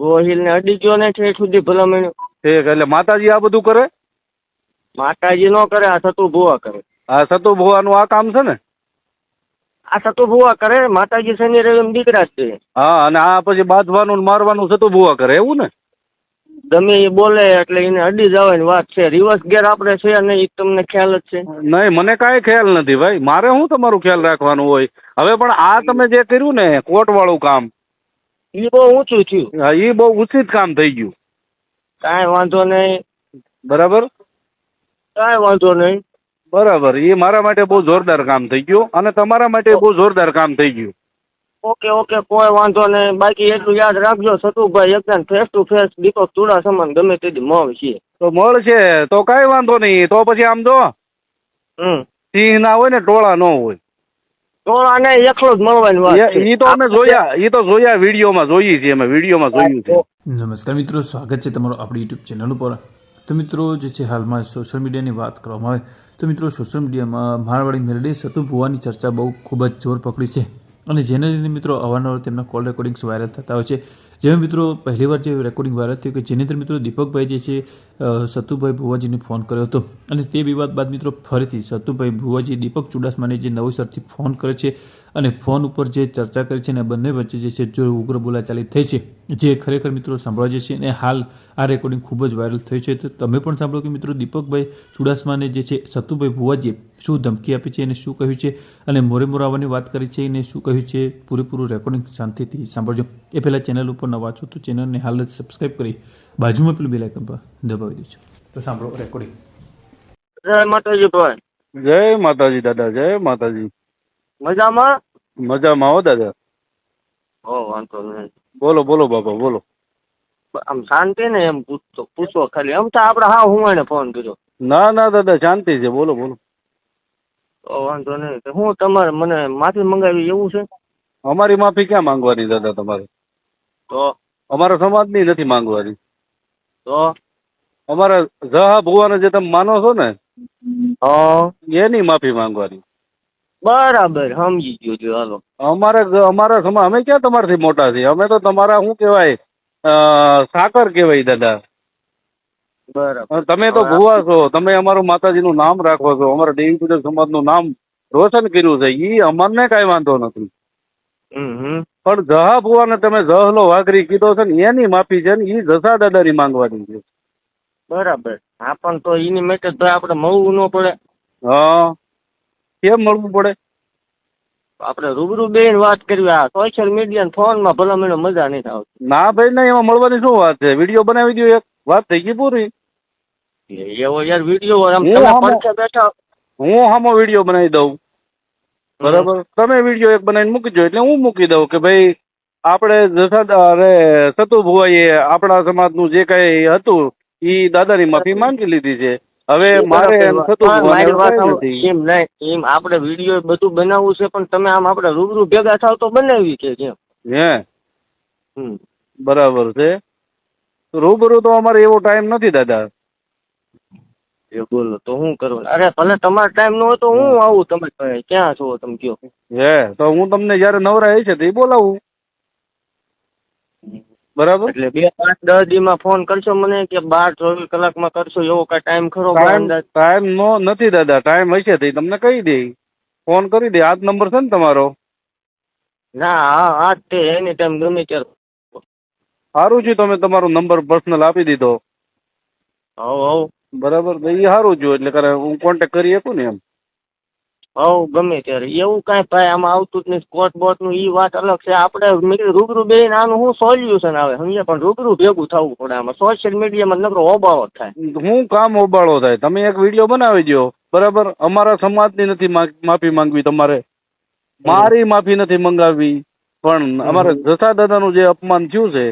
ગોહિલ ને અડી ગયો ને છે સુધી ભલામણ ઠીક એટલે માતાજી આ બધું કરે? માતાજી નો કરે આ સતુ ભુવા કરે. આ સતુ ભુવાનું આ કામ છે ને? આ સતુ ભુવા કરે માતાજી શનિ રવિ દીકરા છે. હા અને આ પછી બાંધવાનું ને મારવાનું સતુ ભુવા કરે એવું ને? ગમે એ બોલે એટલે એને અડી જવાની વાત છે. રિવર્સ ગેર આપણે છે અને એ તમને ખ્યાલ જ છે. નહીં મને કાંઈ ખ્યાલ નથી ભાઈ. મારે શું તમારું ખ્યાલ રાખવાનું હોય? હવે પણ આ તમે જે કર્યું ને કોર્ટ વાળું કામ એ બહુ ઊંચું થયું. હા, એ બહુ ઉચિત કામ થઈ ગયું. કાંઈ વાંધો નહીં. બરાબર? કાંઈ વાંધો નહીં. બરાબર. એ મારા માટે બહુ જોરદાર કામ થઈ ગયું અને તમારા માટે બહુ જોરદાર કામ થઈ ગયું. ઓકે ઓકે કોઈ વાંધો નહીં. બાકી એટલું યાદ રાખજો સતુભાઈ એકદમ face to face Deepak Chuda સમાન ગમે તેથી છે. તો મળશે તો કાંઈ વાંધો નહીં. તો પછી આમ જો હમ. સિંહ ના હોય ને ટોળા ન હોય. ટોળા એકલો જ મળવાની વાત છે. એ તો અમે જોયા એ તો જોયા વિડીયોમાં જોઈએ છીએ અમે વિડીયોમાં જોયું છે. નમસ્કાર મિત્રો સ્વાગત છે તમારો આપણી યુટ્યુબ ચેનલ ઉપર. તો મિત્રો જે છે હાલમાં સોશિયલ મીડિયાની વાત કરવામાં આવે તો મિત્રો સોશિયલ મીડિયામાં મારવાડી મેલડી સતુ ભુવાની ચર્ચા બહુ ખૂબ જ જોર પકડી છે. અને જેને લઈને મિત્રો અવારનવાર તેમના કોલ રેકોર્ડિંગ્સ વાયરલ થતા હોય છે. જેમાં મિત્રો પહેલીવાર જે રેકોર્ડિંગ વાયરલ થયું કે જેની અંદર મિત્રો દીપકભાઈ જે છે સતુભાઈ ભુવાજીને ફોન કર્યો હતો. અને તે વિવાદ બાદ મિત્રો ફરીથી સતુભાઈ ભુવાજી, દીપક ચુડાસમાને જે નવેસરથી ફોન કરે છે અને ફોન ઉપર જે ચર્ચા કરી છે અને બંને વચ્ચે જે છે જો ઉગ્ર બોલાચાલી થઈ છે, જે ખરેખર મિત્રો સાંભળવા જે છે અને હાલ આ રેકોર્ડિંગ ખૂબ જ વાયરલ થયું છે. તો તમે પણ સાંભળો કે મિત્રો દીપકભાઈ ચુડાસમાને જે છે સતુભાઈ ભુવાજીએ શું ધમકી આપી છે અને શું કહ્યું છે અને મોરે મોર આવવાની વાત કરી છે અને શું કહ્યું છે પૂરેપૂરું રેકોર્ડિંગ શાંતિથી સાંભળજો. એ પહેલાં ચેનલ ઉપર નવા છો તો ચેનલને હાલ જ સબસ્ક્રાઈબ કરી બાજુમાં પેલું બેલ આઇકન પર દબાવી દેજો તો સાંભળો રેકોર્ડિંગ જય માતાજી ભાઈ. જય માતાજી દાદા જય માતાજી. મજામાં? મજામાં હો દાદા. હો વાંધો નહીં. બોલો બોલો બાપા બોલો. આમ શાંતિ ને એમ પૂછતો પૂછો ખાલી. એમ તો આપણે હા હું એને ફોન કર્યો. ના ના દાદા શાંતિ છે. બોલો બોલો. તો વાંધો નહીં. હું તમારે મને માફી મંગાવી એવું છે? અમારી માફી ક્યાં માંગવાની દાદા તમારે? તો? અમારા સમાજની નથી માંગવાની. તો અમારા જહા ભુવાને જે તમે માનો છો ને હા. એની માફી માંગવાની. બરાબર સમજી ગયો છું હાલો. અમારા અમારા સમા અમે ક્યાં તમારાથી મોટા છીએ? અમે તો તમારા શું કહેવાય સાકર કહેવાય દાદા. બરાબર. તમે તો ભુવા છો તમે અમારું માતાજીનું નામ રાખો છો. અમારા દેવી પૂજક સમાજનું નામ રોશન કર્યું છે. ઈ અમને કાંઈ વાંધો નથી. પણ જહા ભુવાને તમે જહલો વાઘરી કીધો છે ને એની માફી છે ને એ જસા દાદાની માંગવાની છે. બરાબર. હા પણ તો એની માટે તો આપણે મળવું ન પડે. હા. કેમ મળવું પડે? આપણે રૂબરૂ બેન વાત કરવી આ સોશિયલ મીડિયા ફોનમાં ભલા મને મજા નહીં આવતી. ના ભાઈ ના એમાં મળવાની શું વાત છે? વીડિયો બનાવી દો એક. વાત થઈ ગઈ પૂરી? એવો યાર વીડિયો આમ આમાં- બેઠા. હું હામો વીડિયો બનાવી દઉં? બરાબર? તમે વીડિયો એક બનાવીને મૂકી દો એટલે હું મૂકી દઉં કે ભાઈ આપણે જસા અરે સતુ ભુવાઈએ આપણા સમાજનું જે કઈ હતું એ દાદાની માફી માંગી લીધી છે. હવે મારે એમ એમ નહીં એમ આપણે વીડિયો બધું બનાવવું છે પણ તમે આમ આપણે રૂબરૂ ભેગા થાવ તો બનાવી કે કેમ? હે? બરાબર છે. રૂબરૂ તો અમારે એવો ટાઈમ નથી દાદા. એ બોલો તો હું કરું અરે ભલે તમારો ટાઈમ ન હોય તો હું આવું તમે. ક્યાં છો તમે કયો? હે તો હું તમને જયારે નવરા હશે તો એ બોલાવું. બરાબર? એટલે બે પાંચ દસ દીમાં ફોન કરશો મને કે બાર ચોવીસ કલાકમાં કરશો એવો કઈ ટાઈમ ખરો ટાઈમ નો નથી દાદા ટાઈમ હશે તો તમને કહી દે. ફોન કરી દે આ જ નંબર છે ને તમારો? ના હા હા જ તે એની ટાઈમ ગમે ત્યારે. સારું છે તમે તમારો નંબર પર્સનલ આપી દીધો. હવ હવ. બરાબર? તો એ સારું જો એટલે કરે હું કોન્ટેક કરી શકું ને એમ. હવ ગમે ત્યારે. એવું કાંઈ ભાઈ આમાં આવતું જ નહીં સ્કોટ બોટનું ઈ વાત અલગ છે. આપણે મેં કીધું રૂબરૂ બેન આનું શું સોલ્યુશન આવે? સમજે પણ રૂબરૂ ભેગું થવું પડે આમાં. સોશિયલ મીડિયામાં નકરો ઓબાળો થાય. હું કામ ઓબાળો થાય? તમે એક વીડિયો બનાવી દો બરાબર? અમારા સમાજની નથી માફી માંગવી તમારે. મારી માફી નથી મંગાવી પણ અમારે જસા દાદાનું જે અપમાન થયું છે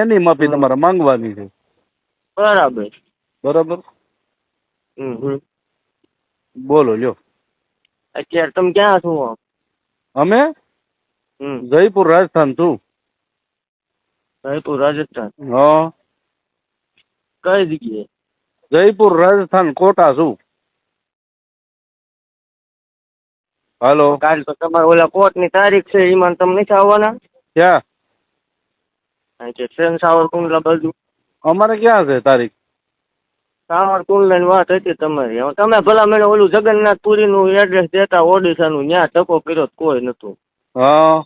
એની માફી તમારે માંગવાની છે. બરાબર. બરાબર? હમ હમ બોલો લ્યો અત્યારે તમે ક્યાં છો અમે હમ જયપુર રાજસ્થાન છું જયપુર રાજસ્થાન હા કઈ જગ્યાએ જયપુર રાજસ્થાન કોટા છું હાલો કાલ તો તમારે ઓલા કોર્ટની તારીખ છે એમાં તમે નથી આવવાના ક્યાં કારણ કે ટ્રેન સાવરકુંડલા બાજુ અમારે ક્યાં છે તારીખ સાવરકુંડલાની વાત હતી તમારી. હવે તમે ભલા મને ઓલું જગન્નાથપુરીનું એડ્રેસ દેતા ઓડિશાનું ત્યાં ટકો કર્યો કોઈ નતું હા.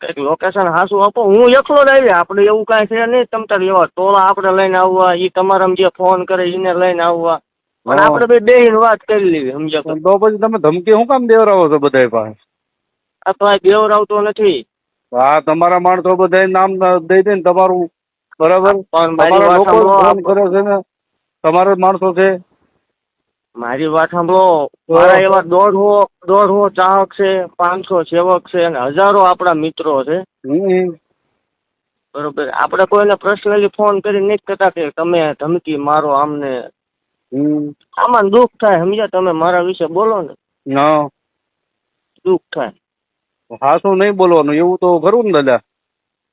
કંઈક લોકેશન હાસું આપો. હું એકલો જ આવ્યા. આપણે એવું કાંઈ છે નહીં. તમ તાર એવા ટોળા આપણે લઈને આવવા. એ તમારા જે ફોન કરે એને લઈને આવવા. પણ. આપણે બે બેહીને વાત કરી લેવી સમજ્યા તો. પછી તમે ધમકી શું કામ દેવરાવો છો બધા પાસે? આ તો આ દેવરાવતો નથી. હા તમારા માણસો બધા નામ દઈ દે ને તમારું બરાબર? તમારા લોકો કામ કરે છે ને તમારો માણસો છે. મારી વાત સાંભળો મારા એવા દોઢસો દોઢો ચાહક છે પાંચસો સેવક છે અને હજારો આપણા મિત્રો છે. બરોબર. આપણે કોઈને પર્સનલી ફોન કરી નહીં કહેતા કે તમે ધમકી મારો આમને. આમાં દુઃખ થાય સમજ્યા તમે મારા વિશે બોલો ને. દુઃખ થાય. હાસું નહીં બોલવાનું એવું તો ખરું ને દાદા?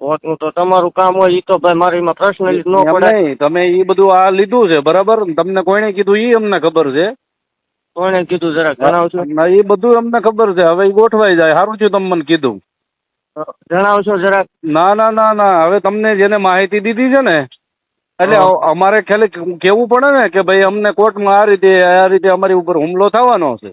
કોર્ટનું તો તમારું કામ હોય એ તો ભાઈ મારી એમાં પર્સનલી ન પડે. નહીં તમે એ બધું આ લીધું છે બરાબર? તમને કોઈને કીધું એ અમને ખબર છે? કોણે કીધું જરાક જણાવશો? ના, એ બધું અમને ખબર છે હવે એ ગોઠવાઈ જાય. સારું થયું તમે મને કીધું જણાવશો જરાક ના ના ના ના હવે તમને જેને માહિતી દીધી છે ને એટલે અમારે ખાલી કેવું પડે ને કે ભાઈ અમને કોર્ટમાં આ રીતે આ રીતે અમારી ઉપર હુમલો થવાનો છે.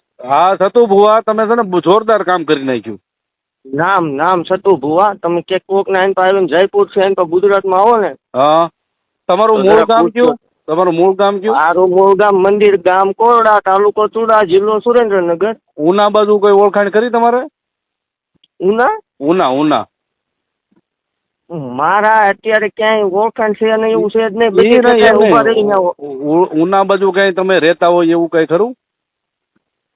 હા સતુ ભુવા તમે છે ને જોરદાર કામ કરી નાખ્યું. નામ નામ સતુ ભુવા તમે કે કોક ના એન પાસે જયપુર છે એન ગુજરાતમાં આવો ને. હા તમારું મૂળ ગામ કયું? તમારું મૂળ ગામ કયું? મારું મૂળ ગામ મંદિર ગામ કોરડા તાલુકો ચુડા જિલ્લો સુરેન્દ્રનગર. ઉના બાજુ કોઈ ઓળખાણ કરી તમારે? ઉના? ઉના ઉના. મારા અત્યારે ક્યાંય ઓળખાણ છે ને એવું છે જ નહીં. બધી ઉના બાજુ કઈ તમે રહેતા હોય એવું કઈ ખરું?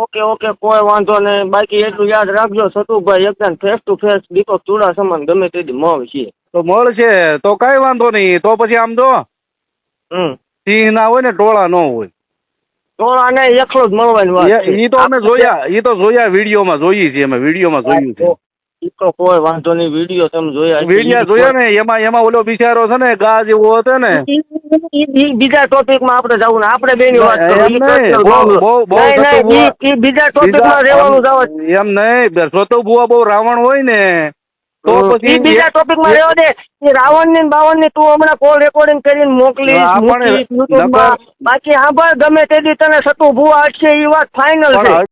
ઓકે ઓકે કોઈ વાંધો નહીં. બાકી એટલું યાદ રાખજો સતુભાઈ એકદમ face to face Deepak Chuda સમાન ગમે તેથી મળ છે. તો મળશે તો કઈ વાંધો નહીં. તો પછી આમ જો હમ. સિંહ ના હોય ને ટોળા ન હોય. ટોળા ને એકલો જ મળવાની વાત એ તો અમે જોયા એ તો જોયા વિડીયોમાં જોઈએ છીએ અમે વિડીયોમાં જોયું છે. ઈ તો કોઈ વાંધો નહીં વીડિયો તમે જોયા હશે. વિડીયા ને એમાં એમાં ઓલો બિચારો છે ને ગા જેવો હતો ને ઈ- ઈ- ઈ બીજા ટોપિકમાં આપણે જવું ને આપણે બે ની વાત એમ કરો. ઈ નહીં. બહુ- મામલો. બહુ- બીજા ટોપિકમાં રહેવાનું એમ નહીં રાવણ હોય ને તો પછી બીજા ટોપિકમાં રહેવા દે રાવણની બાવણ ને તું હમણાં કોલ રેકોર્ડિંગ કરીને મોકલી બાકી હા ગમે તે દી તને સતુ ભૂવા અટશે એ વાત ફાઇનલ છે